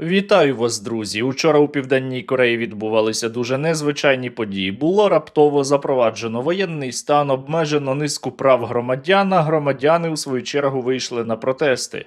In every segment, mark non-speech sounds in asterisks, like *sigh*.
Вітаю вас, друзі! Учора у південній Кореї відбувалися дуже незвичайні події. Було раптово запроваджено воєнний стан, обмежено низку прав громадян. А громадяни у свою чергу вийшли на протести.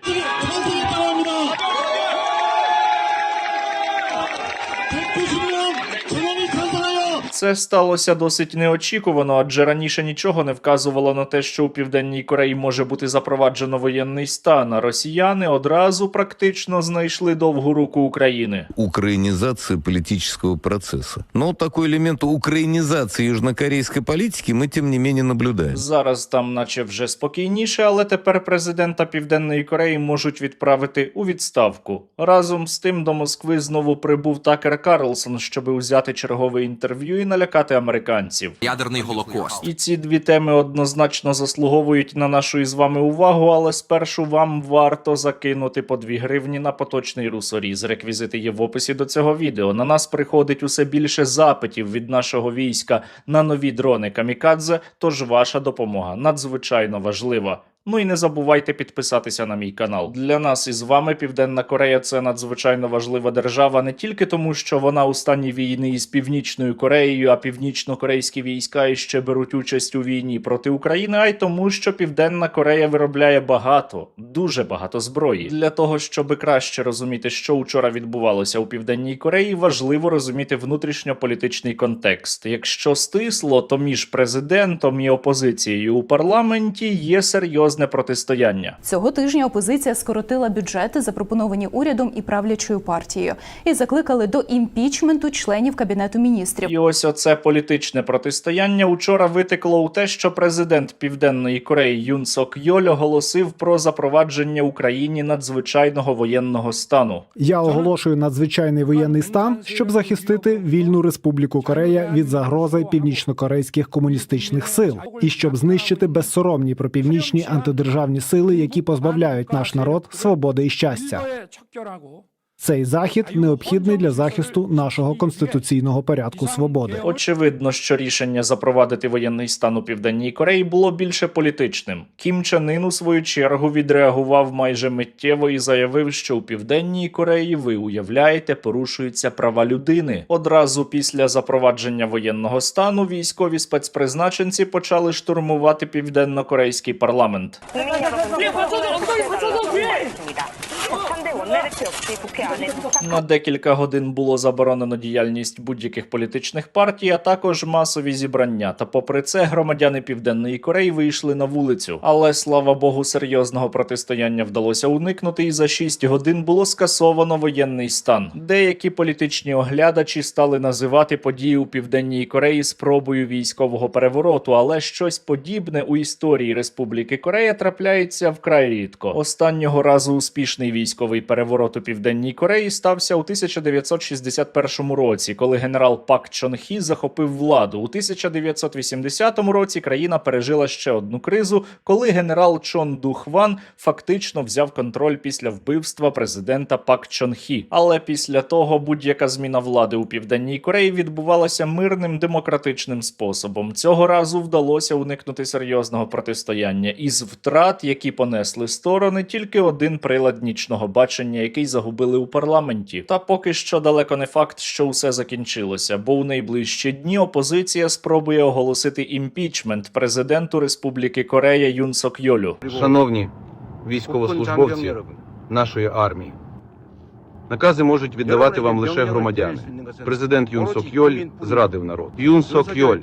Це сталося досить неочікувано, адже раніше нічого не вказувало на те, що у південній Кореї може бути запроваджено воєнний стан. А росіяни одразу практично знайшли довгу руку України. украинизации политического процесса. Но такой элемент украинизации южнокорейской политики мы, тем не менее, наблюдаем. Зараз там, наче вже спокійніше, але тепер президента Південної Кореї можуть відправити у відставку. Разом з тим до Москви знову прибув Такер Карлсон, щоб узяти чергове інтерв'ю і налякати американців. ядерний голокост. І ці дві теми однозначно заслуговують на нашу із вами увагу, але спершу вам варто закинути по 2 гривні на поточний русоріз. Реквізити є в описі до цього відео. На нас приходить усе більше запитів від нашого війська на нові дрони Камікадзе, тож ваша допомога надзвичайно важлива. Ну і не забувайте підписатися на мій канал. Для нас із вами Південна Корея це надзвичайно важлива держава не тільки тому, що вона у стані війни із Північною Кореєю, а північно-корейські війська іще беруть участь у війні проти України, а й тому, що Південна Корея виробляє багато, дуже багато зброї. Для того, щоб краще розуміти, що учора відбувалося у Південній Кореї, важливо розуміти внутрішньополітичний контекст. Якщо стисло, то між президентом і опозицією у парламенті є серйозне протистояння. Цього тижня опозиція скоротила бюджети, запропоновані урядом і правлячою партією, і закликали до імпічменту членів кабінету міністрів. І ось оце політичне протистояння учора витекло у те, що президент Південної Кореї Юн Сок Йоль оголосив про запровадження Україні надзвичайного воєнного стану. Я оголошую надзвичайний воєнний стан, щоб захистити вільну республіку Корея від загрози північнокорейських комуністичних сил і щоб знищити безсоромні пропівнічні антидержавні сили, які позбавляють наш народ свободи і щастя. Цей захід необхідний для захисту нашого конституційного порядку свободи. Очевидно, що рішення запровадити воєнний стан у Південній Кореї було більше політичним. Кім Чен Ін, у свою чергу відреагував майже миттєво і заявив, що у Південній Кореї ви уявляєте, порушуються права людини. Одразу після запровадження воєнного стану військові спецпризначенці почали штурмувати південно-корейський парламент. На декілька годин було заборонено діяльність будь-яких політичних партій, а також масові зібрання. Та попри це, громадяни Південної Кореї вийшли на вулицю. Але слава Богу, серйозного протистояння вдалося уникнути, і за 6 годин було скасовано воєнний стан. Деякі політичні оглядачі стали називати події у Південній Кореї спробою військового перевороту, але щось подібне у історії Республіки Корея трапляється вкрай рідко. Останнього разу успішний військовий переворот у Південній Кореї стався у 1961 році, коли генерал Пак Чон Хі захопив владу. У 1980 році країна пережила ще одну кризу, коли генерал Чон Ду Хван фактично взяв контроль після вбивства президента Пак Чон Хі. Але після того будь-яка зміна влади у Південній Кореї відбувалася мирним демократичним способом. Цього разу вдалося уникнути серйозного протистояння із втрат, які понесли сторони, тільки один прилад нічного бачення, який загубили у парламенті. Та поки що далеко не факт, що усе закінчилося, бо у найближчі дні опозиція спробує оголосити імпічмент президенту Республіки Корея Юн Сок Йолю. Шановні військовослужбовці нашої армії, накази можуть віддавати вам лише громадяни. Президент Юн Сок Йоль зрадив народ. Юн Сок Йоль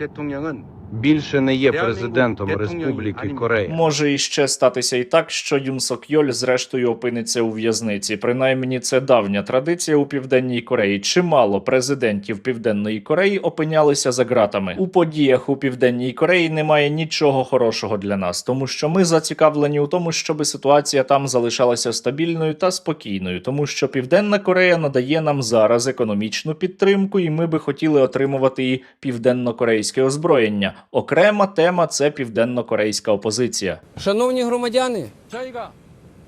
більше не є президентом Республіки Корея. Може іще статися і так, що Юн Сок Йоль зрештою опиниться у в'язниці. Принаймні, це давня традиція у південній Кореї. Чимало президентів Південної Кореї опинялися за ґратами. У подіях у південній Кореї немає нічого хорошого для нас, тому що ми зацікавлені у тому, щоб ситуація там залишалася стабільною та спокійною, тому що Південна Корея надає нам зараз економічну підтримку, і ми би хотіли отримувати і південно-корейське озброєння. Окрема тема це південно-корейська опозиція. Шановні громадяни,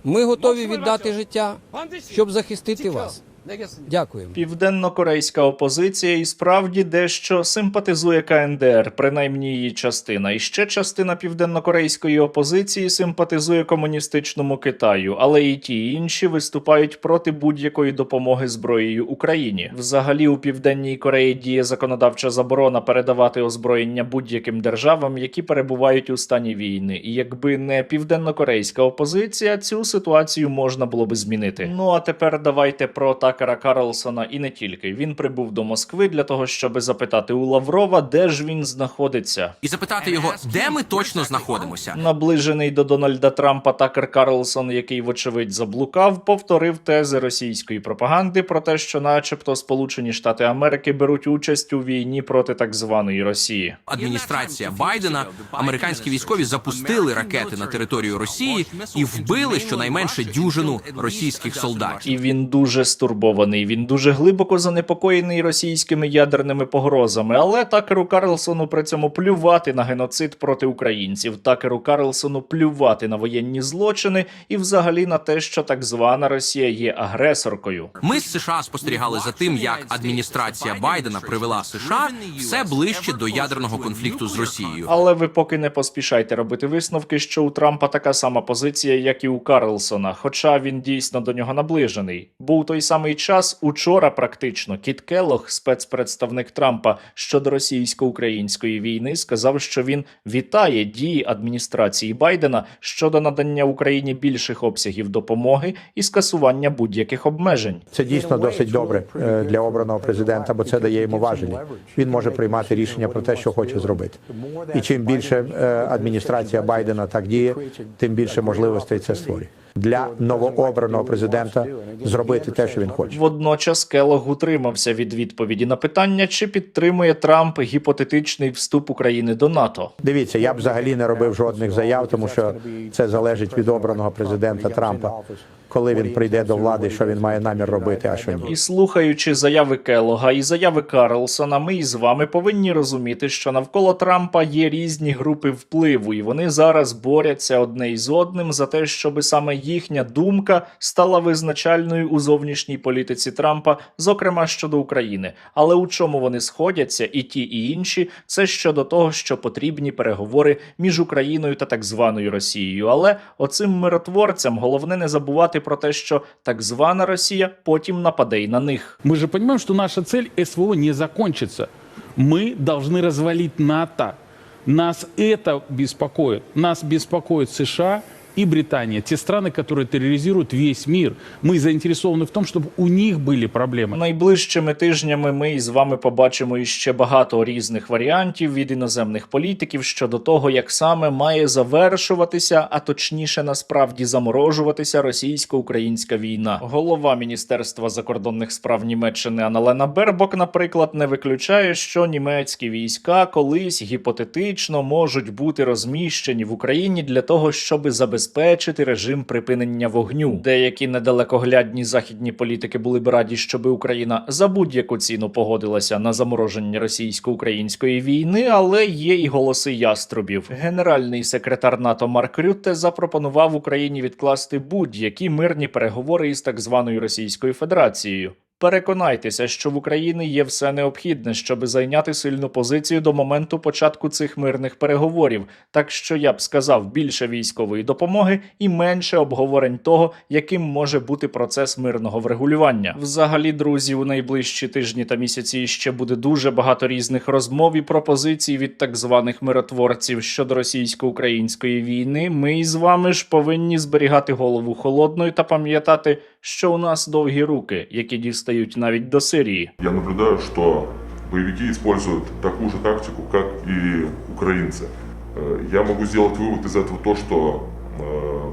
ми готові віддати життя, щоб захистити вас. Дякую. Південно-корейська опозиція і справді дещо симпатизує КНДР, принаймні її частина. І ще частина південно-корейської опозиції симпатизує комуністичному Китаю, але і ті і інші виступають проти будь-якої допомоги зброєю Україні. Взагалі, у південній Кореї діє законодавча заборона передавати озброєння будь-яким державам, які перебувають у стані війни. І якби не південно-корейська опозиція, цю ситуацію можна було би змінити. Ну а тепер давайте про Такера Карлсона і не тільки. Він прибув до Москви для того, щоб запитати у Лаврова, де ж він знаходиться. і запитати його, де ми точно знаходимося. Наближений до Дональда Трампа Такер Карлсон, який, вочевидь, заблукав, повторив тези російської пропаганди про те, що, начебто, Сполучені Штати Америки беруть участь у війні проти так званої Росії. Адміністрація Байдена, американські військові запустили ракети на територію Росії і вбили щонайменше дюжину російських солдатів. І він дуже стурбований. Він дуже глибоко занепокоєний російськими ядерними погрозами. Але Такеру Карлсону при цьому плювати на геноцид проти українців. Такеру Карлсону плювати на воєнні злочини і взагалі на те, що так звана Росія є агресоркою. Ми з США спостерігали за тим, як адміністрація Байдена привела США все ближче до ядерного конфлікту з Росією. Але ви поки не поспішайте робити висновки, що у Трампа така сама позиція, як і у Карлсона, хоча він дійсно до нього наближений. У той самий час учора практично Кіт Келлог, спецпредставник Трампа щодо російсько-української війни, сказав, що він вітає дії адміністрації Байдена щодо надання Україні більших обсягів допомоги і скасування будь-яких обмежень. Це дійсно досить добре е, для обраного президента, бо це дає йому важелі. Він може приймати рішення про те, що хоче зробити. І чим більше е, адміністрація Байдена так діє, тим більше можливостей це створює для новообраного президента зробити те, що він хоче. Водночас Келог утримався від відповіді на питання, чи підтримує Трамп гіпотетичний вступ України до НАТО. Дивіться, я б взагалі не робив жодних заяв, тому що це залежить від обраного президента Трампа. Коли він прийде до влади, що він має намір робити, а що ні. І слухаючи заяви Келога і заяви Карлсона, ми із вами повинні розуміти, що навколо Трампа є різні групи впливу, і вони зараз борються одне із одним за те, щоб саме їхня думка стала визначальною у зовнішній політиці Трампа, зокрема щодо України. Але у чому вони сходяться, і ті, і інші, це щодо того, що потрібні переговори між Україною та так званою Росією. Але оцим миротворцям головне не забувати про те, що так звана Росія потім нападе й на них. Мы же понимаем, что наша цель СВО не закончится. Мы должны развалить НАТО. Нас это беспокоит. Нас беспокоит США и Британия, те страны, которые терроризируют весь мир. Мы заинтересованы в том, чтобы у них были проблемы. Найближчими тижнями ми із вами побачимо іще багато різних варіантів від іноземних політиків щодо того, як саме має завершуватися, а точніше насправді заморожуватися російсько-українська війна. Голова Міністерства закордонних справ Німеччини Аналена Бербок, наприклад, не виключає, що німецькі війська колись гіпотетично можуть бути розміщені в Україні для того, щоб забезпечити режим припинення вогню. Деякі недалекоглядні західні політики були б раді, щоб Україна за будь-яку ціну погодилася на замороження російсько-української війни, але є і голоси яструбів. Генеральний секретар НАТО Марк Рютте запропонував Україні відкласти будь-які мирні переговори із так званою Російською Федерацією. Переконайтеся, що в Україні є все необхідне, щоб зайняти сильну позицію до моменту початку цих мирних переговорів. Так що я б сказав більше військової допомоги і менше обговорень того, яким може бути процес мирного врегулювання. Взагалі, друзі, у найближчі тижні та місяці ще буде дуже багато різних розмов і пропозицій від так званих миротворців щодо російсько-української війни. Ми із вами ж повинні зберігати голову холодною та пам'ятати, що у нас довгі руки, які дістають навіть до Сирії. Я наблюдаю, что боевики используют такую же тактику, как и украинцы. Э, Я могу сделать вывод из этого то, что э,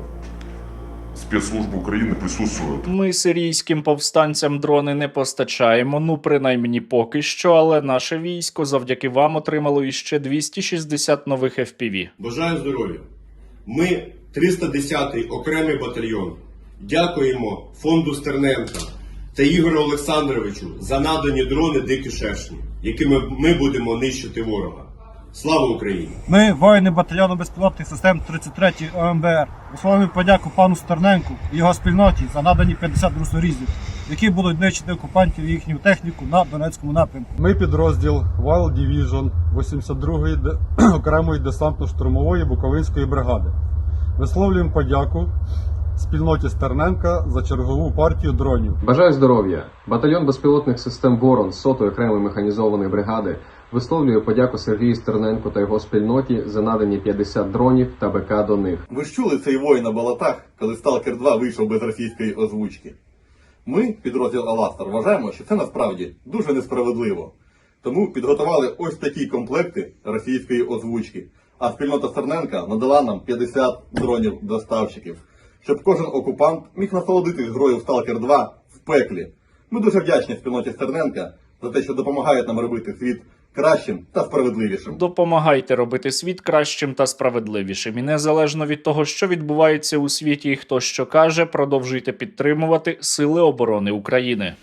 спецслужбы Украины присутствуют Ми сирійським повстанцям дрони не постачаємо, ну принаймні поки що, але наше військо завдяки вам отримало іще 260 нових FPV. Бажаю здоров'я. Ми 310-й окремий батальйон. Дякуємо фонду Стерненка та Ігорю Олександровичу за надані дрони дикі шершні, якими ми будемо нищити ворога. Слава Україні! Ми, воїни батальйону безпілотних систем 33 ОМБР, висловлюємо подяку пану Стерненку і його спільноті за надані 50 русорізів, які будуть нищити окупантів і їхню техніку на Донецькому напрямку. Ми підрозділ Wild Division 82-ї де- *clears throat* окремої десантно-штурмової Буковинської бригади. Висловлюємо подяку спільноті Стерненка за чергову партію дронів. Бажаю здоров'я! Батальйон безпілотних систем Ворон сотої окремої механізованої бригади висловлює подяку Сергію Стерненку та його спільноті за надані 50 дронів та БК до них. Ви ж чули цей вой на болотах, коли Сталкер 2 вийшов без російської озвучки? Ми, підрозділ Аластер, вважаємо, що це насправді дуже несправедливо. Тому підготували ось такі комплекти російської озвучки. А спільнота Стерненка надала нам 50 дронів доставщиків, щоб кожен окупант міг насолодитись грою в Сталкер 2 в пеклі. Ми дуже вдячні спільноті Стерненка за те, що допомагають нам робити світ кращим та справедливішим. Допомагайте робити світ кращим та справедливішим. І незалежно від того, що відбувається у світі і хто що каже, продовжуйте підтримувати Сили оборони України.